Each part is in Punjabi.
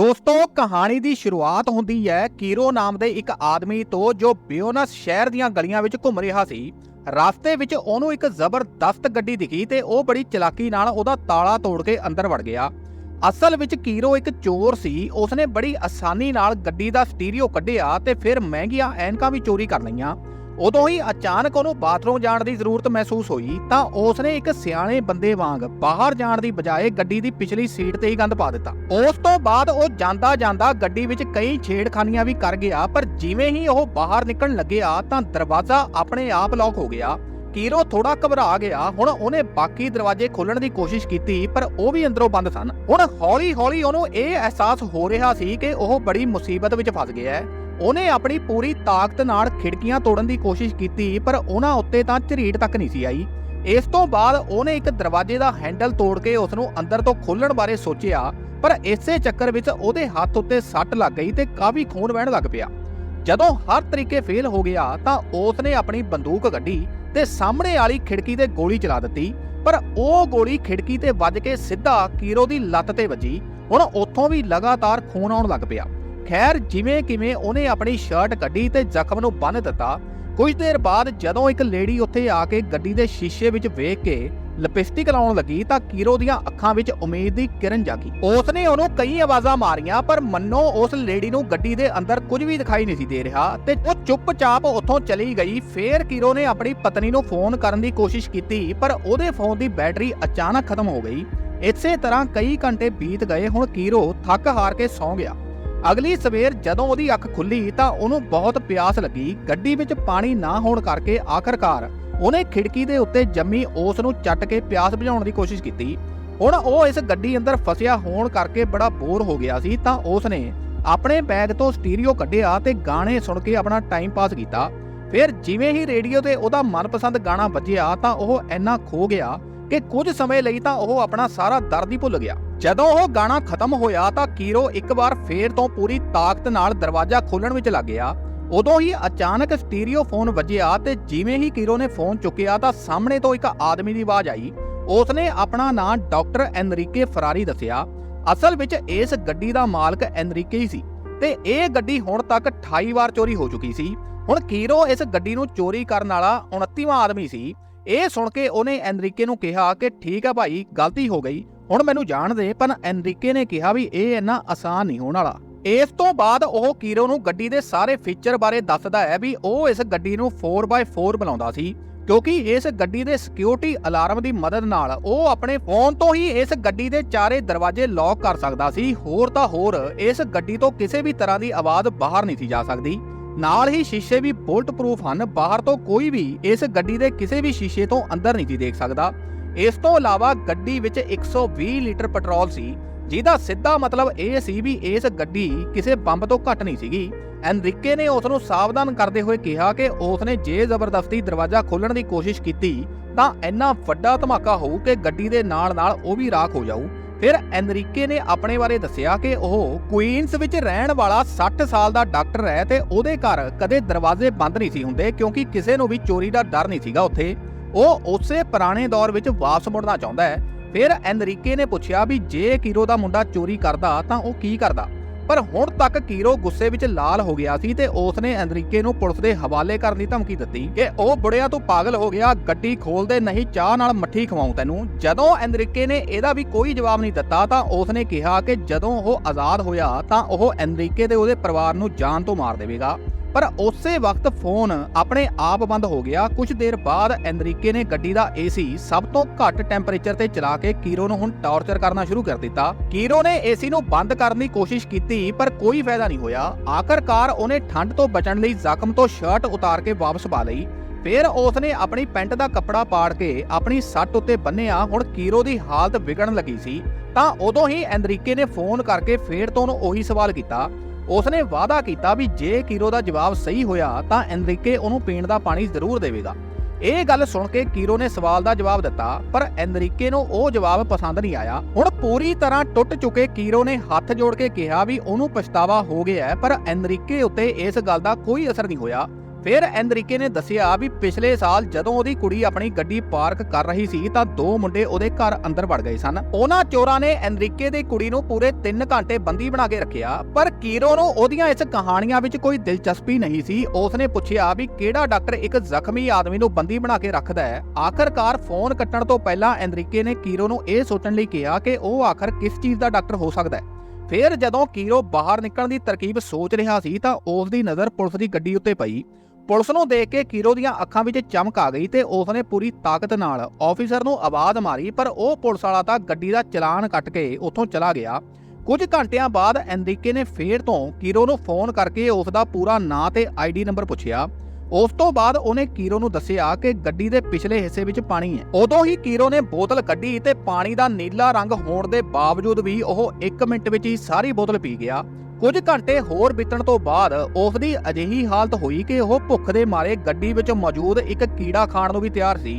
ਦੋਸਤੋ, ਕਹਾਣੀ ਦੀ ਸ਼ੁਰੂਆਤ ਹੁੰਦੀ ਹੈ ਕੀਰੋ ਨਾਮ ਦੇ ਇੱਕ ਆਦਮੀ ਤੋਂ ਜੋ ਬਿਓਨਸ ਸ਼ਹਿਰ ਦੀਆਂ ਗਲੀਆਂ ਵਿੱਚ ਘੁੰਮ ਰਿਹਾ ਸੀ। ਰਸਤੇ ਵਿੱਚ ਉਹਨੂੰ ਇੱਕ ਜ਼ਬਰਦਸਤ ਗੱਡੀ ਦਿਖੀ ਤੇ ਉਹ ਬੜੀ ਚਲਾਕੀ ਨਾਲ ਉਹਦਾ ਤਾਲਾ ਤੋੜ ਕੇ ਅੰਦਰ ਵੜ ਗਿਆ। ਅਸਲ ਵਿੱਚ ਕੀਰੋ ਇੱਕ ਚੋਰ ਸੀ। ਉਸਨੇ ਬੜੀ ਆਸਾਨੀ ਨਾਲ ਗੱਡੀ ਦਾ ਸਟੀਰੀਓ ਕੱਢਿਆ ਤੇ ਫਿਰ ਮਹਿੰਗੀਆਂ ਐਨਕਾਂ ਵੀ ਚੋਰੀ ਕਰ ਲਈਆਂ। ਉਦੋਂ ਹੀ ਅਚਾਨਕ ਉਹਨੂੰ ਬਾਥਰੂਮ ਜਾਣ ਦੀ ਜ਼ਰੂਰਤ ਮਹਿਸੂਸ ਹੋਈ ਤਾਂ ਉਸਨੇ ਇੱਕ ਸਿਆਣੇ ਬੰਦੇ ਵਾਂਗ ਬਾਹਰ ਜਾਣ ਦੀ ਬਜਾਏ ਗੱਡੀ ਦੀ ਪਿਛਲੀ ਸੀਟ ਤੇ ਹੀ ਗੰਦ ਪਾ ਦਿੱਤਾ। ਉਸ ਤੋਂ ਬਾਅਦ ਉਹ ਜਾਂਦਾ ਜਾਂਦਾ ਗੱਡੀ ਵਿੱਚ ਕਈ ਛੇੜਖਾਨੀਆਂ ਵੀ ਕਰ ਗਿਆ, ਪਰ ਜਿਵੇਂ ਹੀ ਉਹ ਬਾਹਰ ਨਿਕਲਣ ਲੱਗਿਆ ਤਾਂ ਦਰਵਾਜ਼ਾ ਆਪਣੇ ਆਪ ਲੌਕ ਹੋ ਗਿਆ। ਕੀਰੋ ਥੋੜਾ ਘਬਰਾ ਗਿਆ, ਹੁਣ ਉਹਨੇ ਬਾਕੀ ਦਰਵਾਜ਼ੇ ਖੋਲਣ ਦੀ ਕੋਸ਼ਿਸ਼ ਕੀਤੀ, ਪਰ ਉਹ ਵੀ ਅੰਦਰੋਂ ਬੰਦ ਸਨ। ਹੁਣ ਹੌਲੀ-ਹੌਲੀ ਉਹਨੂੰ ਇਹ ਅਹਿਸਾਸ ਹੋ ਰਿਹਾ ਸੀ ਕਿ ਉਹ ਬੜੀ ਮੁਸੀਬਤ ਵਿੱਚ ਫਸ ਗਿਆ ਹੈ। ਉਹਨੇ ਆਪਣੀ ਪੂਰੀ ਤਾਕਤ ਨਾਲ ਖਿੜਕੀਆਂ ਤੋੜਨ ਦੀ ਕੋਸ਼ਿਸ਼ ਕੀਤੀ, ਪਰ ਉਹਨਾਂ ਉੱਤੇ ਤਾਂ ਝਰੀਟ ਤੱਕ ਨਹੀਂ ਸੀ ਆਈ। ਇਸ ਤੋਂ ਬਾਅਦ ਉਹਨੇ ਇੱਕ ਦਰਵਾਜ਼ੇ ਦਾ ਹੈਂਡਲ ਤੋੜ ਕੇ ਉਸ ਨੂੰ ਅੰਦਰ ਤੋਂ ਖੋਲਣ ਬਾਰੇ ਸੋਚਿਆ, ਪਰ ਇਸੇ ਚੱਕਰ ਵਿੱਚ ਉਹਦੇ ਹੱਥ ਉੱਤੇ ਸੱਟ ਲੱਗ ਗਈ ਤੇ ਕਾਫੀ ਖੂਨ ਵਹਿਣ ਲੱਗ ਪਿਆ। ਜਦੋਂ ਹਰ ਤਰੀਕੇ ਫੇਲ ਹੋ ਗਿਆ ਤਾਂ ਉਸ ਨੇ ਆਪਣੀ ਬੰਦੂਕ ਕੱਢੀ ਤੇ ਸਾਹਮਣੇ ਵਾਲੀ ਖਿੜਕੀ ਤੇ ਗੋਲੀ ਚਲਾ ਦਿੱਤੀ, ਪਰ ਉਹ ਗੋਲੀ ਖਿੜਕੀ ਤੇ ਵੱਜ ਕੇ ਸਿੱਧਾ ਕੀਰੋ ਦੀ ਲੱਤ ਤੇ ਵੱਜੀ। ਹੁਣ ਉੱਥੋਂ ਵੀ ਲਗਾਤਾਰ ਖੂਨ ਆਉਣ ਲੱਗ ਪਿਆ। ਖੈਰ, ਜਿਵੇਂ ਕਿਵੇਂ ਉਹਨੇ ਆਪਣੀ ਸ਼ਰਟ ਕੱਢੀ ਤੇ ਜ਼ਖਮ ਨੂੰ ਬੰਨ ਦਿੱਤਾ, ਕੁਝ ਦੇਰ ਬਾਅਦ ਜਦੋਂ ਇੱਕ ਲੇਡੀ ਉੱਥੇ ਆ ਕੇ ਗੱਡੀ ਦੇ ਸ਼ੀਸ਼ੇ ਵਿੱਚ ਵੇਖ ਕੇ ਲਿਪਸਟਿਕ ਲਾਉਣ ਲੱਗੀ ਤਾਂ ਕੀਰੋ ਦੀਆਂ ਅੱਖਾਂ ਵਿੱਚ ਉਮੀਦ ਦੀ ਕਿਰਨ ਜਾਗੀ। ਉਸਨੇ ਉਹਨੂੰ ਕਈ ਆਵਾਜ਼ਾਂ ਮਾਰੀਆਂ, ਪਰ ਮੰਨੋ ਉਸ ਲੇਡੀ ਨੂੰ ਗੱਡੀ ਦੇ ਅੰਦਰ ਕੁਝ ਵੀ ਦਿਖਾਈ ਨਹੀਂ ਸੀ ਦੇ ਰਿਹਾ ਤੇ ਉਹ ਚੁੱਪਚਾਪ ਉੱਥੋਂ ਚਲੀ ਗਈ। ਫੇਰ ਕੀਰੋ ਨੇ ਆਪਣੀ ਪਤਨੀ ਨੂੰ ਫੋਨ ਕਰਨ ਦੀ ਕੋਸ਼ਿਸ਼ ਕੀਤੀ, ਪਰ ਉਹਦੇ ਫੋਨ ਦੀ ਬੈਟਰੀ ਅਚਾਨਕ ਖਤਮ ਹੋ ਗਈ। ਇਸੇ ਤਰ੍ਹਾਂ ਕਈ ਘੰਟੇ ਬੀਤ ਗਏ, ਹੁਣ ਕੀਰੋ ਥੱਕ ਹਾਰ ਕੇ ਸੌਂ ਗਿਆ। ਅਗਲੀ ਸਵੇਰ ਜਦੋਂ ਉਹਦੀ ਅੱਖ ਖੁੱਲੀ ਤਾਂ ਉਹਨੂੰ ਬਹੁਤ ਪਿਆਸ ਲੱਗੀ। ਗੱਡੀ ਵਿੱਚ ਪਾਣੀ ਨਾ ਹੋਣ ਕਰਕੇ ਆਖਰਕਾਰ ਉਹਨੇ ਖਿੜਕੀ ਦੇ ਉੱਤੇ ਜੰਮੀ ਉਸ ਨੂੰ ਚੱਟ ਕੇ ਪਿਆਸ ਬੁਝਾਉਣ ਦੀ ਕੋਸ਼ਿਸ਼ ਕੀਤੀ। ਹੁਣ ਉਹ ਇਸ ਗੱਡੀ ਅੰਦਰ ਫਸਿਆ ਹੋਣ ਕਰਕੇ ਬੜਾ ਬੋਰ ਹੋ ਗਿਆ ਸੀ ਤਾਂ ਉਸ ਨੇ ਆਪਣੇ ਬੈਗ ਤੋਂ ਸਟੀਰੀਓ ਕੱਢਿਆ ਤੇ ਗਾਣੇ ਸੁਣ ਕੇ ਆਪਣਾ ਟਾਈਮ ਪਾਸ ਕੀਤਾ। ਫਿਰ ਜਿਵੇਂ ਹੀ ਰੇਡੀਓ ਤੇ ਉਹਦਾ ਮਨਪਸੰਦ ਗਾਣਾ ਵੱਜਿਆ ਤਾਂ ਉਹ ਇੰਨਾ ਖੋ ਗਿਆ ਕਿ ਕੁਝ ਸਮੇਂ ਲਈ ਤਾਂ ਉਹ ਆਪਣਾ ਸਾਰਾ ਦਰਦ ਹੀ ਭੁੱਲ ਗਿਆ। ਜਦੋਂ ਉਹ ਗਾਣਾ ਖਤਮ ਹੋਇਆ ਤਾਂ ਕੀਰੋ ਇੱਕ ਵਾਰ ਫੇਰ ਤੋਂ ਪੂਰੀ ਤਾਕਤ ਨਾਲ ਦਰਵਾਜ਼ਾ ਖੋਲਣ ਵਿੱਚ ਲੱਗ ਗਿਆ। ਉਦੋਂ ਹੀ ਅਚਾਨਕ ਸਟੀਰੀਓ ਫੋਨ ਵੱਜਿਆ ਤੇ ਜਿਵੇਂ ਹੀ ਕੀਰੋ ਨੇ ਫੋਨ ਚੁੱਕਿਆ ਤਾਂ ਸਾਹਮਣੇ ਤੋਂ ਇੱਕ ਆਦਮੀ ਦੀ ਆਵਾਜ਼ ਆਈ। ਉਸਨੇ ਆਪਣਾ ਨਾਂ ਡਾਕਟਰ ਐਨਰੀਕੇ ਫਰਾਰੀ ਦੱਸਿਆ। ਅਸਲ ਵਿੱਚ ਇਸ ਗੱਡੀ ਦਾ ਮਾਲਕ ਐਨਰੀਕੇ ਹੀ ਸੀ ਤੇ ਇਹ ਗੱਡੀ ਹੁਣ ਤੱਕ 28 ਵਾਰ ਚੋਰੀ ਹੋ ਚੁੱਕੀ ਸੀ। ਹੁਣ ਕੀਰੋ ਇਸ ਗੱਡੀ ਨੂੰ ਚੋਰੀ ਕਰਨ ਵਾਲਾ 29ਵਾਂ ਆਦਮੀ ਸੀ। ਇਹ ਸੁਣ ਕੇ ਉਹਨੇ ਐਨਰੀਕੇ ਨੂੰ ਕਿਹਾ ਕਿ ਠੀਕ ਆ ਭਾਈ, ਗਲਤੀ ਹੋ ਗਈ, ਹੁਣ ਮੈਨੂੰ ਜਾਣ ਦੇ, ਪਰ ਐਨਰੀਕੇ ਨੇ ਕਿਹਾ ਵੀ ਇਹ ਇੰਨਾ ਆਸਾਨ ਨਹੀਂ ਹੋਣ ਵਾਲਾ। ਇਸ ਤੋਂ ਬਾਅਦ ਉਹ ਕੀਰੋ ਨੂੰ ਗੱਡੀ ਦੇ ਸਾਰੇ ਫੀਚਰ ਬਾਰੇ ਦੱਸਦਾ ਹੈ ਵੀ ਉਹ ਇਸ ਗੱਡੀ ਨੂੰ 4x4 ਬੁਲਾਉਂਦਾ ਸੀ, ਕਿਉਂਕਿ ਇਸ ਗੱਡੀ ਦੇ ਸਿਕਿਉਰਿਟੀ ਅਲਾਰਮ ਦੀ ਮਦਦ ਨਾਲ ਉਹ ਆਪਣੇ ਫੋਨ ਤੋਂ ਹੀ ਇਸ ਗੱਡੀ ਦੇ ਚਾਰੇ ਦਰਵਾਜ਼ੇ ਲੌਕ ਕਰ ਸਕਦਾ ਸੀ, ਹੋਰ ਤਾਂ ਹੋਰ, ਇਸ ਗੱਡੀ ਤੋਂ ਕਿਸੇ ਵੀ ਤਰ੍ਹਾਂ ਦੀ ਆਵਾਜ਼ ਬਾਹਰ ਨਹੀਂ ਸੀ ਜਾ ਸਕਦੀ। ਨਾਲ ਹੀ ਸ਼ੀਸ਼ੇ ਵੀ ਬੁਲਟ ਪ੍ਰੂਫ ਹਨ। ਬਾਹਰ ਤੋਂ ਕੋਈ ਵੀ ਇਸ ਗੱਡੀ ਦੇ ਕਿਸੇ ਵੀ ਸ਼ੀਸ਼ੇ ਤੋਂ ਅੰਦਰ ਨਹੀਂ ਸੀ ਦੇਖ ਸਕਦਾ। ਇਸ ਤੋਂ ਇਲਾਵਾ ਗੱਡੀ ਵਿੱਚ 120 ਲੀਟਰ ਪੈਟਰੋਲ ਸੀ, ਜਿਹਦਾ ਸਿੱਧਾ ਮਤਲਬ ਇਹ ਸੀ ਵੀ ਇਸ ਗੱਡੀ ਕਿਸੇ ਬੰਬ ਤੋਂ ਘੱਟ ਨਹੀਂ ਸੀਗੀ। ਐਨਰਿਕੇ ਨੇ ਉਸ ਨੂੰ ਸਾਵਧਾਨ ਕਰਦੇ ਹੋਏ ਕਿਹਾ ਕਿ ਉਸ ਨੇ ਜੇ ਜ਼ਬਰਦਸਤੀ ਦਰਵਾਜ਼ਾ ਖੋਲਣ ਦੀ ਕੋਸ਼ਿਸ਼ ਕੀਤੀ, ਤਾਂ ਇੰਨਾ ਵੱਡਾ ਧਮਾਕਾ ਹੋਊ ਕਿ ਗੱਡੀ ਦੇ ਨਾਲ-ਨਾਲ ਉਹ ਵੀ ਰਾਖ ਹੋ ਜਾਊ। ਫਿਰ ਐਨਰਿਕੇ ਨੇ ਆਪਣੇ ਬਾਰੇ ਦੱਸਿਆ ਕਿ ਉਹ ਕੁਈਨਸ ਵਿੱਚ ਰਹਿਣ ਵਾਲਾ 60 ਸਾਲ ਦਾ ਡਾਕਟਰ ਹੈ ਤੇ ਉਹਦੇ ਘਰ ਕਦੇ ਦਰਵਾਜ਼ੇ ਬੰਦ ਨਹੀਂ ਸੀ ਹੁੰਦੇ ਕਿਉਂਕਿ ਕਿਸੇ ਨੂੰ ਵੀ ਚੋਰੀ ਦਾ ਡਰ ਨਹੀਂ ਸੀਗਾ ਉੱਥੇ। ਉਹ ਉਸੇ ਪੁਰਾਣੇ ਦੌਰ ਵਿੱਚ ਵਾਪਸ ਮੁੜਨਾ ਚਾਹੁੰਦਾ ਹੈ। ਫਿਰ ਐਨਰੀਕੇ ਨੇ ਪੁੱਛਿਆ ਵੀ ਜੇ ਕੀਰੋ ਦਾ ਮੁੰਡਾ ਚੋਰੀ ਕਰਦਾ ਤਾਂ ਉਹ ਕੀ ਕਰਦਾ? ਪਰ ਹੁਣ ਤੱਕ ਕੀਰੋ ਗੁੱਸੇ ਵਿੱਚ ਲਾਲ ਹੋ ਗਿਆ ਸੀ ਤੇ ਉਸ ਨੇ ਐਨਰੀਕੇ ਨੂੰ ਪੁਲਿਸ ਦੇ ਹਵਾਲੇ ਕਰਨ ਦੀ ਧਮਕੀ ਦਿੱਤੀ ਕਿ ਉਹ ਬੁੜਿਆ ਤੋਂ ਪਾਗਲ ਹੋ ਗਿਆ, ਗੱਡੀ ਖੋਲਦੇ ਨਹੀਂ, ਚਾਹ ਨਾਲ ਮੱਠੀ ਖਵਾਉਂ ਤੈਨੂੰ। ਜਦੋਂ ਐਨਰੀਕੇ ਨੇ ਇਹਦਾ ਵੀ ਕੋਈ ਜਵਾਬ ਨਹੀਂ ਦਿੱਤਾ ਤਾਂ ਉਸ ਨੇ ਕਿਹਾ ਕਿ ਜਦੋਂ ਉਹ ਆਜ਼ਾਦ ਹੋਇਆ ਤਾਂ ਉਹ ਐਨਰੀਕੇ ਤੇ ਉਹਦੇ ਪਰਿਵਾਰ ਨੂੰ ਜਾਨ ਤੋਂ ਮਾਰ ਦੇਵੇਗਾ। ਪਰ ਉਸੇ ਵਕਤ ਫੋਨ ਆਪਣੇ ਆਪ ਬੰਦ ਹੋ ਗਿਆ। ਕੁਝ ਦੇਰ ਬਾਅਦ ਐਨਰੀਕੇ ਨੇ ਗੱਡੀ ਦਾ ਏਸੀ ਸਭ ਤੋਂ ਘੱਟ ਟੈਂਪਰੇਚਰ ਤੇ ਚਲਾ ਕੇ ਕੀਰੋ ਨੂੰ ਹੁਣ ਟਾਰਚਰ ਕਰਨਾ ਸ਼ੁਰੂ ਕਰ ਦਿੱਤਾ। ਕੀਰੋ ਨੇ ਏਸੀ ਨੂੰ ਬੰਦ ਕਰਨ ਦੀ ਕੋਸ਼ਿਸ਼ ਕੀਤੀ, ਪਰ ਕੋਈ ਫਾਇਦਾ ਨਹੀਂ ਹੋਇਆ। ਆਖਰਕਾਰ ਉਹਨੇ ਠੰਡ ਤੋਂ ਬਚਣ ਲਈ ਜ਼ਖਮ ਤੋਂ ਸ਼ਰਟ ਉਤਾਰ ਕੇ ਵਾਪਸ ਪਾ ਲਈ। ਫਿਰ ਉਸਨੇ ਆਪਣੀ ਪੈਂਟ ਦਾ ਕੱਪੜਾ ਪਾੜ ਕੇ ਆਪਣੀ ਸੱਟ ਉੱਤੇ ਬੰਨਿਆ। ਹੁਣ ਕੀਰੋ ਦੀ ਹਾਲਤ ਵਿਗੜਨ ਲੱਗੀ ਸੀ। ਤਾਂ ਉਦੋਂ ਹੀ ਐਨਰੀਕੇ ਨੇ ਫੋਨ ਕਰਕੇ ਫੇਰ ਤੋਂ ਉਹਨੂੰ ਉਹੀ ਸਵਾਲ ਕੀਤਾ। ਉਸਨੇ ਵਾਅਦਾ ਕੀਤਾ ਵੀ ਜੇ ਕੀਰੋ ਦਾ ਜਵਾਬ ਸਹੀ ਹੋਇਆ ਤਾਂ ਐਨਰੀਕੇ ਉਹਨੂੰ ਪੀਣ ਦਾ ਪਾਣੀ ਜ਼ਰੂਰ ਦੇਵੇਗਾ। ਇਹ ਗੱਲ ਸੁਣ ਕੇ ਕੀਰੋ ਨੇ ਸਵਾਲ ਦਾ ਜਵਾਬ ਦਿੱਤਾ, ਪਰ ਐਨਰੀਕੇ ਨੂੰ ਉਹ ਜਵਾਬ ਪਸੰਦ ਨਹੀਂ ਆਇਆ। ਹੁਣ ਪੂਰੀ ਤਰ੍ਹਾਂ ਟੁੱਟ ਚੁੱਕੇ ਕੀਰੋ ਨੇ ਹੱਥ ਜੋੜ ਕੇ ਕਿਹਾ ਵੀ ਉਹਨੂੰ ਪਛਤਾਵਾ ਹੋ ਗਿਆ ਹੈ, ਪਰ ਐਨਰੀਕੇ ਉੱਤੇ ਇਸ ਗੱਲ ਦਾ ਕੋਈ ਅਸਰ ਨਹੀਂ ਹੋਇਆ। ਫਿਰ ਐਨਰੀਕੇ ਨੇ ਦੱਸਿਆ ਵੀ ਪਿਛਲੇ ਸਾਲ ਜਦੋਂ ਉਹਦੀ ਕੁੜੀ ਆਪਣੀ ਗੱਡੀ ਪਾਰਕ ਕਰ ਰਹੀ ਸੀ ਤਾਂ ਦੋ ਮੁੰਡੇ ਉਹਦੇ ਘਰ ਅੰਦਰ ਵੜ ਗਏ ਸਨ। ਉਹਨਾਂ ਚੋਰਾਂ ਨੇ ਐਨਰੀਕੇ ਦੀ ਕੁੜੀ ਨੂੰ ਪੂਰੇ 3 ਘੰਟੇ ਬੰਦੀ ਬਣਾ ਕੇ ਰੱਖਿਆ, ਪਰ ਕੀਰੋ ਨੂੰ ਉਹਦੀਆਂ ਇਸ ਕਹਾਣੀਆਂ ਵਿੱਚ ਕੋਈ ਦਿਲਚਸਪੀ ਨਹੀਂ ਸੀ। ਉਸਨੇ ਪੁੱਛਿਆ ਵੀ ਕਿਹੜਾ ਡਾਕਟਰ ਇੱਕ ਜ਼ਖਮੀ ਆਦਮੀ ਨੂੰ ਬੰਦੀ ਬਣਾ ਕੇ ਰੱਖਦਾ ਹੈ? ਆਖਰਕਾਰ ਫੋਨ ਕੱਟਣ ਤੋਂ ਪਹਿਲਾਂ ਐਨਰੀਕੇ ਨੇ ਕੀਰੋ ਨੂੰ ਇਹ ਸੋਚਣ ਲਈ ਕਿਹਾ ਕਿ ਉਹ ਆਖਰ ਕਿਸ ਚੀਜ਼ ਦਾ ਡਾਕਟਰ ਹੋ ਸਕਦਾ ਹੈ। ਫਿਰ ਜਦੋਂ ਕੀਰੋ ਬਾਹਰ ਨਿਕਲਣ ਦੀ ਤਰਕੀਬ ਸੋਚ ਰਿਹਾ ਸੀ ਤਾਂ ਉਸ ਦੀ ਨਜ਼ਰ ਪੁਲਿਸ ਦੀ ਗੱਡੀ ਉੱਤੇ ਪਈ। ਪੁਲਿਸ ਨੂੰ ਦੇਖ ਕੇ ਕੀਰੋ ਦੀਆਂ ਅੱਖਾਂ ਵਿੱਚ ਚਮਕ ਆ ਗਈ ਤੇ ਉਸਨੇ ਪੂਰੀ ਤਾਕਤ ਨਾਲ ਆਫੀਸਰ ਨੂੰ ਆਵਾਜ਼ ਮਾਰੀ, ਪਰ ਉਹ ਪੁਲਿਸ ਵਾਲਾ ਤਾਂ ਗੱਡੀ ਦਾ ਚਲਾਨ ਕੱਟ ਕੇ ਉੱਥੋਂ ਚਲਾ ਗਿਆ। ਕੁਝ ਘੰਟਿਆਂ ਬਾਅਦ ਐਨਰੀਕੇ ਨੇ ਫੇਰ ਤੋਂ ਕੀਰੋ ਨੂੰ ਫੋਨ ਕਰਕੇ ਉਸ ਦਾ ਪੂਰਾ ਨਾਂ ਤੇ ਆਈਡੀ ਨੰਬਰ ਪੁੱਛਿਆ। ਉਸ ਤੋਂ ਬਾਅਦ ਉਹਨੇ ਕੀਰੋ ਨੂੰ ਦੱਸਿਆ ਕਿ ਗੱਡੀ ਦੇ ਪਿਛਲੇ ਹਿੱਸੇ ਵਿੱਚ ਪਾਣੀ ਹੈ। ਉਦੋਂ ਹੀ ਕੀਰੋ ਨੇ ਬੋਤਲ ਕੱਢੀ ਤੇ ਪਾਣੀ ਦਾ ਨੀਲਾ ਰੰਗ ਹੋਣ ਦੇ ਬਾਵਜੂਦ ਵੀ ਉਹ 1 ਮਿੰਟ ਵਿੱਚ ਹੀ ਸਾਰੀ ਬੋਤਲ ਪੀ ਗਿਆ। ਕੁਝ ਘੰਟੇ ਹੋਰ ਬੀਤਣ ਤੋਂ ਬਾਅਦ ਉਸ ਦੀ ਅਜਿਹੀ ਹਾਲਤ ਹੋਈ ਕਿ ਉਹ ਭੁੱਖ ਦੇ ਮਾਰੇ ਗੱਡੀ ਵਿੱਚ ਮੌਜੂਦ ਇੱਕ ਕੀੜਾ ਖਾਣ ਨੂੰ ਵੀ ਤਿਆਰ ਸੀ।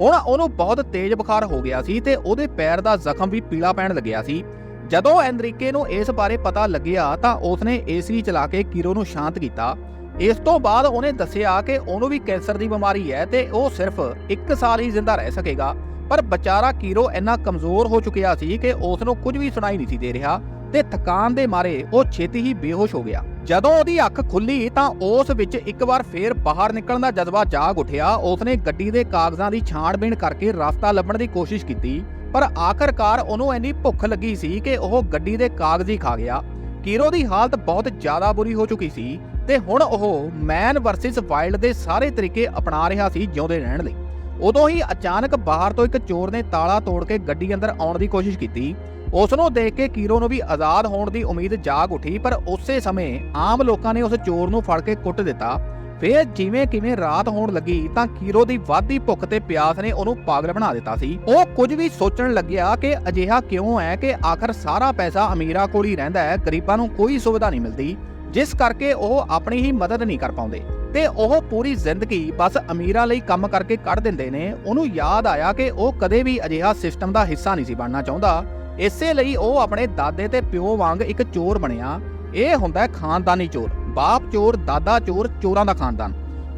ਹੁਣ ਉਹਨੂੰ ਬਹੁਤ ਤੇਜ਼ ਬੁਖਾਰ ਹੋ ਗਿਆ ਸੀ ਤੇ ਉਹਦੇ ਪੈਰ ਦਾ ਜ਼ਖਮ ਵੀ ਪੀਲਾ ਪੈਣ ਲੱਗਿਆ ਸੀ। ਜਦੋਂ ਐਨਰੀਕੇ ਨੂੰ ਇਸ ਬਾਰੇ ਪਤਾ ਲੱਗਿਆ ਤਾਂ ਉਸਨੇ ਏਸੀ ਚਲਾ ਕੇ ਕੀਰੋ ਨੂੰ ਸ਼ਾਂਤ ਕੀਤਾ। ਇਸ ਤੋਂ ਬਾਅਦ ਉਹਨੇ ਦੱਸਿਆ ਕਿ ਉਹਨੂੰ ਵੀ ਕੈਂਸਰ ਦੀ ਬਿਮਾਰੀ ਹੈ ਤੇ ਉਹ ਸਿਰਫ 1 ਸਾਲ ਹੀ ਜ਼ਿੰਦਾ ਰਹਿ ਸਕੇਗਾ। ਪਰ ਵਿਚਾਰਾ ਕੀਰੋ ਇੰਨਾ ਕਮਜ਼ੋਰ ਹੋ ਚੁੱਕਿਆ ਸੀ ਕਿ ਉਸ ਨੂੰ ਕੁਝ ਵੀ ਸੁਣਾਈ ਨਹੀਂ ਸੀ ਦੇ ਰਿਹਾ। ਤੇ ਥਕਾਨ ਦੇ ਮਾਰੇ ਉਹ ਛੇਤੀ ਹੀ ਬੇਹੋਸ਼ ਹੋ ਗਿਆ। ਜਦੋਂ ਉਹਦੀ ਅੱਖ ਖੁੱਲੀ ਤਾਂ ਉਸ ਵਿੱਚ ਇੱਕ ਵਾਰ ਫੇਰ ਬਾਹਰ ਨਿਕਲਣ ਦਾ ਜਜ਼ਬਾ ਜਾਗ ਉੱਠਿਆ। ਉਸਨੇ ਗੱਡੀ ਦੇ ਕਾਗਜ਼ਾਂ ਦੀ ਛਾਣਬੀਣ ਕਰਕੇ ਰਸਤਾ ਲੱਭਣ ਦੀ ਕੋਸ਼ਿਸ਼ ਕੀਤੀ, ਪਰ ਆਖਰਕਾਰ ਉਹਨੂੰ ਇੰਨੀ ਭੁੱਖ ਲੱਗੀ ਸੀ ਕਿ ਉਹ ਗੱਡੀ ਦੇ ਕਾਗਜ਼ ਹੀ ਖਾ ਗਿਆ। ਕੀਰੋ ਦੀ ਹਾਲਤ ਬਹੁਤ ਜ਼ਿਆਦਾ ਬੁਰੀ ਹੋ ਚੁੱਕੀ ਸੀ ਤੇ ਹੁਣ ਉਹ ਮੈਨ ਵਰਸਸ ਵਾਈਲਡ ਦੇ ਸਾਰੇ ਤਰੀਕੇ ਅਪਣਾ ਰਿਹਾ ਸੀ ਜਿਉਂਦੇ ਰਹਿਣ ਲਈ। ਉਦੋਂ ਹੀ ਅਚਾਨਕ ਬਾਹਰ ਤੋਂ ਇੱਕ ਚੋਰ ਨੇ ਤਾਲਾ ਤੋੜ ਕੇ ਗੱਡੀ ਅੰਦਰ ਆਉਣ ਦੀ ਕੋਸ਼ਿਸ਼ ਕੀਤੀ। ਉਸ ਨੂੰ ਦੇਖ ਕੇ ਕੀਰੋ ਨੂੰ ਵੀ ਆਜ਼ਾਦ ਹੋਣ ਦੀ ਉਮੀਦ ਜਾਗ ਉੱਠੀ, ਪਰ ਉਸੇ ਸਮੇਂ ਆਮ ਲੋਕਾਂ ਨੇ ਉਸ ਚੋਰ ਨੂੰ ਫੜ ਕੇ ਕੁੱਟ ਦਿੱਤਾ। ਫਿਰ ਜਿਵੇਂ ਕਿਵੇਂ ਰਾਤ ਹੋਣ ਲੱਗੀ, ਤਾਂ ਕੀਰੋ ਦੀ ਵਾਧੀ ਭੁੱਖ ਤੇ ਪਿਆਸ ਨੇ ਉਹਨੂੰ ਪਾਗਲ ਬਣਾ ਦਿੱਤਾ ਸੀ। ਉਹ ਕੁਝ ਵੀ ਸੋਚਣ ਲੱਗਿਆ ਕਿ ਅਜਿਹਾ ਕਿਉਂ ਹੈ ਕਿ ਆਖਰ ਸਾਰਾ ਪੈਸਾ ਅਮੀਰਾਂ ਕੋਲ ਹੀ ਰਹਿੰਦਾ ਹੈ, ਗਰੀਬਾਂ ਨੂੰ ਕੋਈ ਸੁਵਿਧਾ ਨਹੀਂ ਮਿਲਦੀ, ਜਿਸ ਕਰਕੇ ਉਹ ਆਪਣੀ ਹੀ ਮਦਦ ਨਹੀਂ ਕਰ ਪਾਉਂਦੇ। ਤੇ ਉਹ ਪੂਰੀ ਜ਼ਿੰਦਗੀ ਬਸ ਅਮੀਰਾਂ ਲਈ ਕੰਮ ਕਰਕੇ ਕੱਢ ਦਿੰਦੇ ਨੇ। ਉਹਨੂੰ ਯਾਦ ਆਇਆ ਕਿ ਉਹ ਕਦੇ ਵੀ ਅਜਿਹਾ ਸਿਸਟਮ ਦਾ ਹਿੱਸਾ ਨਹੀਂ ਸੀ ਬਣਨਾ ਚਾਹੁੰਦਾ। ਇਸੇ ਲਈ ਉਹ ਆਪਣੇ ਦਾਦੇ ਤੇ ਪਿਓ ਵਾਂਗ ਇੱਕ ਚੋਰ ਬਣਿਆ। ਇਹ ਹੁੰਦਾ ਹੈ ਖਾਨਦਾਨੀ ਚੋਰ। ਬਾਪ ਚੋਰ, ਦਾਦਾ ਚੋਰ, ਚੋਰਾਂ ਦਾ ਖਾਨਦਾਨ।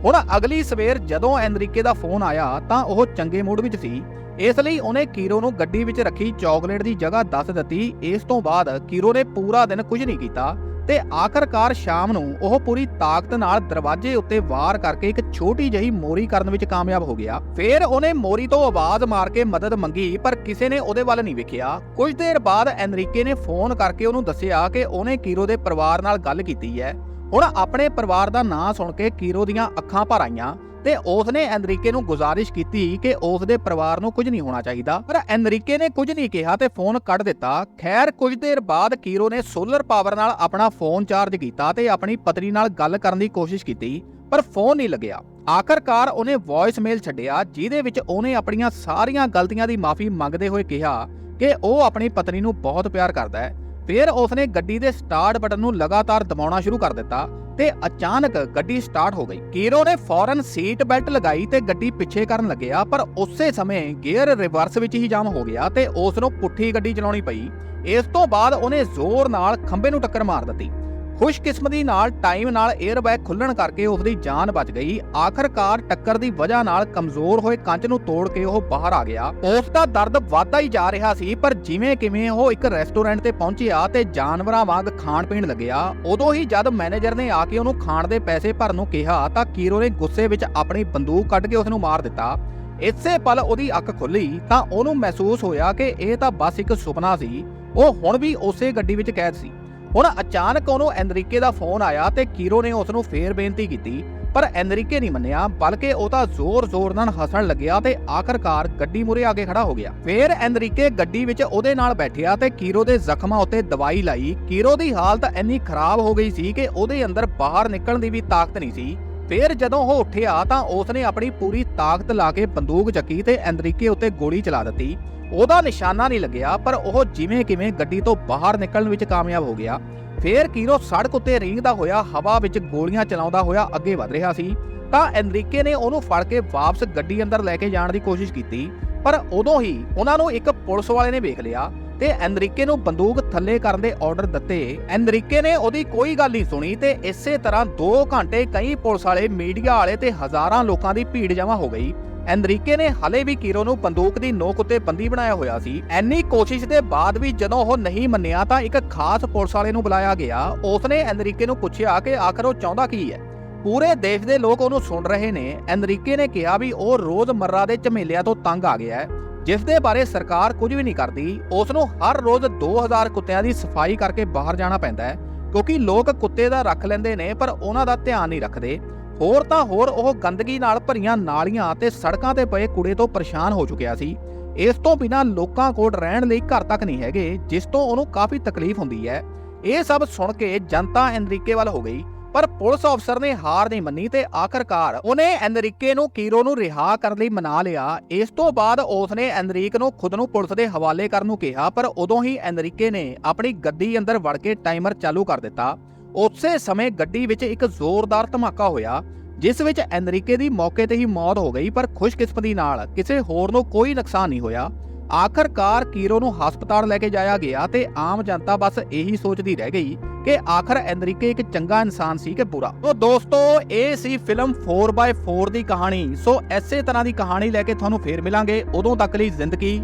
ਹੁਣ ਅਗਲੀ ਸਵੇਰ ਜਦੋਂ ਐਨਰੀਕੇ ਦਾ ਫੋਨ ਆਇਆ ਤਾਂ ਉਹ ਚੰਗੇ ਮੂਡ ਵਿੱਚ ਸੀ। ਇਸ ਲਈ ਉਹਨੇ ਕੀਰੋ ਨੂੰ ਗੱਡੀ ਵਿੱਚ ਰੱਖੀ ਚਾਕਲੇਟ ਦੀ ਜਗ੍ਹਾ ਦੱਸ ਦਿੱਤੀ। ਇਸ ਤੋਂ ਬਾਅਦ ਕੀਰੋ ਨੇ ਪੂਰਾ ਦਿਨ ਕੁਝ ਨਹੀਂ ਕੀਤਾ। ਤੇ ਆਖਰਕਾਰ ਸ਼ਾਮ ਨੂੰ ਉਹ ਪੂਰੀ ਤਾਕਤ ਨਾਲ ਦਰਵਾਜ਼ੇ ਉੱਤੇ ਵਾਰ ਕਰਕੇ ਇੱਕ ਛੋਟੀ ਜਿਹੀ ਮੋਰੀ ਕਰਨ ਵਿੱਚ ਕਾਮਯਾਬ ਹੋ ਗਿਆ। ਫਿਰ ਉਹਨੇ ਮੋਰੀ ਤੋਂ ਆਵਾਜ਼ ਮਾਰ ਕੇ ਮਦਦ ਮੰਗੀ, ਪਰ ਕਿਸੇ ਨੇ ਉਹਦੇ ਵੱਲ ਨਹੀਂ ਵੇਖਿਆ। ਕੁਝ ਦੇਰ ਬਾਅਦ ਐਨਰੀਕੇ ਨੇ ਫੋਨ ਕਰਕੇ ਉਹਨੂੰ ਦੱਸਿਆ ਕਿ ਉਹਨੇ ਕੀਰੋ ਦੇ ਪਰਿਵਾਰ ਨਾਲ ਗੱਲ ਕੀਤੀ ਹੈ। ਹੁਣ ਆਪਣੇ ਪਰਿਵਾਰ ਦਾ ਨਾਂ ਸੁਣ ਕੇ ਕੀਰੋ ਦੀਆਂ ਅੱਖਾਂ ਭਰ ਆਈਆਂ। ਤੇ ਉਸਨੇ ਐਨਰੀਕੇ ਨੂੰ ਗੁਜ਼ਾਰਿਸ਼ ਕੀਤੀ ਕਿ ਉਸ ਦੇ ਪਰਿਵਾਰ ਨੂੰ ਕੁਝ ਨਹੀਂ ਹੋਣਾ ਚਾਹੀਦਾ। ਪਰ ਐਨਰੀਕੇ ਨੇ ਕੁਝ ਨਹੀਂ ਕਿਹਾ ਤੇ ਫੋਨ ਕੱਢ ਦਿੱਤਾ। ਖੈਰ, ਕੁਝ ਦੇਰ ਬਾਅਦ ਕੀਰੋ ਨੇ ਸੋਲਰ ਪਾਵਰ ਨਾਲ ਆਪਣਾ ਫੋਨ ਚਾਰਜ ਕੀਤਾ ਤੇ ਆਪਣੀ ਪਤਨੀ ਨਾਲ ਗੱਲ ਕਰਨ ਦੀ ਕੋਸ਼ਿਸ਼ ਕੀਤੀ, ਪਰ ਫੋਨ ਨਹੀਂ ਲੱਗਿਆ। ਆਖਰਕਾਰ ਉਹਨੇ ਵੌਇਸ ਮੇਲ ਛੱਡਿਆ, ਜਿਹਦੇ ਵਿੱਚ ਉਹਨੇ ਆਪਣੀਆਂ ਸਾਰੀਆਂ ਗਲਤੀਆਂ ਦੀ ਮਾਫੀ ਮੰਗਦੇ ਹੋਏ ਕਿਹਾ ਕਿ ਉਹ ਆਪਣੀ ਪਤਨੀ ਨੂੰ ਬਹੁਤ ਪਿਆਰ ਕਰਦਾ ਹੈ। ਫਿਰ ਉਸਨੇ ਗੱਡੀ ਦੇ ਸਟਾਰਟ ਬਟਨ ਨੂੰ ਲਗਾਤਾਰ ਦਬਾਉਣਾ ਸ਼ੁਰੂ ਕਰ ਦਿੱਤਾ ਤੇ ਅਚਾਨਕ ਗੱਡੀ ਸਟਾਰਟ ਹੋ ਗਈ। ਕੀਰੋ ਨੇ ਫੌਰਨ ਸੀਟ ਬੈਲਟ ਲਗਾਈ ਤੇ ਗੱਡੀ ਪਿੱਛੇ ਕਰਨ ਲੱਗਿਆ, ਪਰ ਉਸੇ ਸਮੇਂ ਗੇਅਰ ਰਿਵਰਸ ਵਿੱਚ ਹੀ ਜਾਮ ਹੋ ਗਿਆ ਤੇ ਉਸ ਨੂੰ ਪੁੱਠੀ ਗੱਡੀ ਚਲਾਉਣੀ ਪਈ। ਇਸ ਤੋਂ ਬਾਅਦ ਉਹਨੇ ਜ਼ੋਰ ਨਾਲ ਖੰਭੇ ਨੂੰ ਟੱਕਰ ਮਾਰ ਦਿੱਤੀ। ਖੁਸ਼ਕਿਸਮਤੀ ਨਾਲ, ਟਾਈਮ ਨਾਲ 에ਅਰਬੈਗ ਖੁੱਲਣ ਕਰਕੇ ਉਸ ਦੀ ਜਾਨ ਬਚ ਗਈ। ਆਖਰਕਾਰ ਟੱਕਰ ਦੀ ਵਜ੍ਹਾ ਨਾਲ ਕਮਜ਼ੋਰ ਹੋਏ ਕੰਚ ਨੂੰ ਤੋੜ ਕੇ ਉਹ ਬਾਹਰ ਆ ਗਿਆ। ਉਸ ਦਾ ਦਰਦ ਵਧਦਾ ਹੀ ਜਾ ਰਿਹਾ ਸੀ, ਪਰ ਜਿਵੇਂ ਕਿਵੇਂ ਉਹ ਇੱਕ ਰੈਸਟੋਰੈਂਟ ਤੇ ਪਹੁੰਚਿਆ ਤੇ ਜਾਨਵਰਾਂ ਵਾਂਗ ਖਾਣ ਪੀਣ ਲੱਗਿਆ, ਉਦੋਂ ਹੀ ਜਦ ਮੈਨੇਜਰ ਨੇ ਆ ਕੇ ਉਹਨੂੰ ਖਾਣ ਦੇ ਪੈਸੇ ਭਰਨ ਨੂੰ ਕਿਹਾ, ਤਾਂ ਕੀਰੋ ਨੇ ਗੁੱਸੇ ਵਿੱਚ ਆਪਣੀ ਬੰਦੂਕ ਕੱਢ ਕੇ ਉਸ ਨੂੰ ਮਾਰ ਦਿੱਤਾ। ਇਸੇ ਪਲ ਉਹਦੀ ਅੱਖ ਖੁੱਲੀ, ਤਾਂ ਉਹਨੂੰ ਮਹਿਸੂਸ ਹੋਇਆ ਕਿ ਇਹ ਤਾਂ ਬਸ ਇੱਕ ਸੁਪਨਾ ਸੀ। ਉਹ ਹੁਣ ਵੀ ਉਸੇ ਗੱਡੀ ਵਿੱਚ ਕੈਦ ਸੀ। ਹੁਣ ਅਚਾਨਕ ਉਹਨੂੰ ਐਨਰੀਕੇ ਦਾ ਫੋਨ ਆਇਆ ਤੇ ਕੀਰੋ ਨੇ ਉਸ ਨੂੰ ਫੇਰ ਬੇਨਤੀ ਕੀਤੀ, ਪਰ ਐਨਰੀਕੇ ਨਹੀਂ ਮੰਨਿਆ, ਬਲਕਿ ਉਹ ਤਾਂ ਜ਼ੋਰ-ਜ਼ੋਰ ਨਾਲ ਹੱਸਣ ਲੱਗਿਆ ਤੇ ਆਖਰਕਾਰ ਗੱਡੀ ਮੂਰੇ ਆ ਕੇ ਖੜਾ ਹੋ ਗਿਆ। ਫੇਰ ਐਨਰੀਕੇ ਗੱਡੀ ਵਿੱਚ ਉਹਦੇ ਨਾਲ ਬੈਠਿਆ ਤੇ ਕੀਰੋ ਦੇ ਜ਼ਖਮਾਂ ਉੱਤੇ ਦਵਾਈ ਲਾਈ। ਕੀਰੋ ਦੀ ਹਾਲਤ ਇੰਨੀ ਖਰਾਬ ਹੋ ਗਈ ਸੀ ਕਿ ਉਹਦੇ ਅੰਦਰ ਬਾਹਰ ਨਿਕਲਣ ਦੀ ਵੀ ਤਾਕਤ ਨਹੀਂ ਸੀ। ਫਿਰ ਜਦੋਂ ਉਹ ਉੱਠਿਆ ਤਾਂ ਉਸਨੇ ਆਪਣੀ ਪੂਰੀ ਤਾਕਤ ਲਾ ਕੇ ਬੰਦੂਕ ਚੱਕੀ ਤੇ ਐਨਰੀਕੇ ਉੱਤੇ ਗੋਲੀ ਚਲਾ ਦਿੱਤੀ। ਉਹਦਾ ਨਿਸ਼ਾਨਾ ਨਹੀਂ ਲੱਗਿਆ, ਪਰ ਉਹ ਜਿਵੇਂ ਕਿਵੇਂ ਗੱਡੀ ਤੋਂ ਬਾਹਰ ਨਿਕਲਣ ਵਿੱਚ ਕਾਮਯਾਬ ਹੋ ਗਿਆ। ਫੇਰ ਕੀਰੋ ਸੜਕ ਉੱਤੇ ਰੀਂਗਦਾ ਹੋਇਆ, ਹਵਾ ਵਿੱਚ ਗੋਲੀਆਂ ਚਲਾਉਂਦਾ ਹੋਇਆ ਅੱਗੇ ਵਧ ਰਿਹਾ ਸੀ। ਤਾਂ ਐਨਰੀਕੇ ਨੇ ਉਹਨੂੰ ਫੜ ਕੇ ਵਾਪਸ ਗੱਡੀ ਅੰਦਰ ਲੈ ਕੇ ਜਾਣ ਦੀ ਕੋਸ਼ਿਸ਼ ਕੀਤੀ। ਪਰ ਉਦੋਂ ਹੀ ਉਹਨਾਂ ਨੂੰ ਇੱਕ ਪੁਲਿਸ ਵਾਲੇ ਨੇ ਵੇਖ ਲਿਆ। ਤੇ ਐਨਰੀਕੇ ਨੂੰ ਬੰਦੂਕ ਥੱਲੇ ਕਰਨ ਦੇ ਆਰਡਰ ਦਿੱਤੇ। ਐਨਰੀਕੇ ਨੇ ਉਹਦੀ ਕੋਈ ਗੱਲ ਨਹੀਂ ਸੁਣੀ ਤੇ ਇਸੇ ਤਰ੍ਹਾਂ 2 ਘੰਟੇ ਕਈ ਪੁਲਿਸ ਵਾਲੇ, ਮੀਡੀਆ ਵਾਲੇ ਤੇ ਹਜ਼ਾਰਾਂ ਲੋਕਾਂ ਦੀ ਭੀੜ ਜਮ੍ਹਾਂ ਹੋ ਗਈ। ਐਨਰੀਕੇ ਨੇ ਹਲੇ ਵੀ ਕੀਰੋ ਨੂੰ ਬੰਦੂਕ ਦੀ ਨੋਕ ਉੱਤੇ ਬੰਦੀ ਬਣਾਇਆ ਹੋਇਆ ਸੀ। ਐਨੀ ਕੋਸ਼ਿਸ਼ ਦੇ ਬਾਅਦ ਵੀ ਜਦੋਂ ਉਹ ਨਹੀਂ ਮੰਨਿਆ ਤਾਂ ਇੱਕ ਖਾਸ ਪੁਲਿਸ ਵਾਲੇ ਨੂੰ ਬੁਲਾਇਆ ਗਿਆ। ਉਸਨੇ ਐਨਰੀਕੇ ਨੂੰ ਪੁੱਛਿਆ ਕਿ ਆਖਰ ਉਹ ਚਾਹੁੰਦਾ ਕੀ ਹੈ। ਪੂਰੇ ਦੇਸ਼ ਦੇ ਲੋਕ ਉਹਨੂੰ ਸੁਣ ਰਹੇ ਨੇ। ਐਨਰੀਕੇ ਨੇ ਕਿਹਾ ਵੀ ਉਹ ਰੋਜ਼ਮਰਰਾ ਦੇ ਝਮੇਲਿਆਂ ਤੋਂ ਤੰਗ ਆ ਗਿਆ ਹੈ। ਜਿਸ ਦੇ ਬਾਰੇ ਸਰਕਾਰ ਕੁਝ ਵੀ ਨਹੀਂ ਕਰਦੀ, ਉਸ ਨੂੰ ਹਰ ਰੋਜ਼ 2000 ਕੁੱਤਿਆਂ ਦੀ ਸਫ਼ਾਈ ਕਰਕੇ ਬਾਹਰ ਜਾਣਾ ਪੈਂਦਾ ਹੈ, ਕਿਉਂਕਿ ਲੋਕ ਕੁੱਤੇ ਦਾ ਰੱਖ ਲੈਂਦੇ ਨੇ, ਪਰ ਉਹਨਾਂ ਦਾ ਧਿਆਨ ਨਹੀਂ ਰੱਖਦੇ। ਹੋਰ ਤਾਂ ਹੋਰ ਉਹ ਗੰਦਗੀ ਨਾਲ ਭਰੀਆਂ ਨਾਲੀਆਂ ਤੇ ਸੜਕਾਂ ਤੇ ਪਏ ਕੂੜੇ ਤੋਂ ਪਰੇਸ਼ਾਨ ਹੋ ਚੁੱਕਿਆ ਸੀ। ਇਸ ਤੋਂ ਬਿਨਾਂ ਲੋਕਾਂ ਕੋਲ ਰਹਿਣ ਲਈ ਘਰ ਤੱਕ ਨਹੀਂ ਹੈਗੇ, ਜਿਸ ਤੋਂ ਉਹਨੂੰ ਕਾਫੀ ਤਕਲੀਫ ਹੁੰਦੀ ਹੈ। ਇਹ ਸਭ ਸੁਣ ਕੇ ਜਨਤਾ ਐਨਰੀਕੇ ਵੱਲ ਹੋ ਗਈ। ਪਰ ਪੁਲਿਸ ਅਫਸਰ ਨੇ ਹਾਰ ਨਹੀਂ ਮੰਨੀ ਤੇ ਆਖਰਕਾਰ ਉਹਨੇ ਐਨਰੀਕੇ ਨੂੰ ਕੀਰੋ ਨੂੰ ਰਿਹਾ ਕਰਨ ਲਈ ਮਨਾ ਲਿਆ। ਇਸ ਤੋਂ ਬਾਅਦ ਉਸਨੇ ਐਨਰੀਕ ਨੂੰ ਖੁਦ ਨੂੰ ਪੁਲਿਸ ਦੇ ਹਵਾਲੇ ਕਰਨ ਨੂੰ ਕਿਹਾ, ਪਰ ਉਦੋਂ ਹੀ ਐਨਰੀਕੇ ਨੇ ਆਪਣੀ ਗੱਡੀ ਅੰਦਰ ਵੜ ਕੇ ਟਾਈਮਰ ਚਾਲੂ ਕਰ ਦਿੱਤਾ। ਉਸੇ ਸਮੇਂ ਗੱਡੀ ਵਿੱਚ ਇੱਕ ਜ਼ੋਰਦਾਰ ਧਮਾਕਾ ਹੋਇਆ, ਜਿਸ ਵਿੱਚ ਐਨਰੀਕੇ ਦੀ ਮੌਕੇ ਤੇ ਹੀ ਮੌਤ ਹੋ ਗਈ, ਪਰ ਖੁਸ਼ਕਿਸਮਤੀ ਨਾਲ ਕਿਸੇ ਹੋਰ ਨੂੰ ਕੋਈ ਨੁਕਸਾਨ ਨਹੀਂ ਹੋਇਆ। ਆਖਰਕਾਰ ਕੀਰੋ ਨੂੰ ਹਸਪਤਾਲ ਲੈ ਕੇ ਜਾਇਆ ਗਿਆ ਤੇ ਆਮ ਜਨਤਾ ਬਸ ਇਹੀ ਸੋਚਦੀ ਰਹਿ ਗਈ ਕਿ ਆਖਰ ਐਨਰੀਕੇ ਇੱਕ ਚੰਗਾ ਇਨਸਾਨ ਸੀ ਕਿ ਬੁਰਾ। ਸੋ ਦੋਸਤੋ, ਇਹ ਸੀ ਫਿਲਮ 4x4 ਦੀ ਕਹਾਣੀ। ਸੋ ਐਸੇ ਤਰ੍ਹਾਂ ਦੀ ਕਹਾਣੀ ਲੈ ਕੇ ਤੁਹਾਨੂੰ ਫੇਰ ਮਿਲਾਂਗੇ। ਉਦੋਂ ਤੱਕ ਲਈ ਜ਼ਿੰਦਗੀ।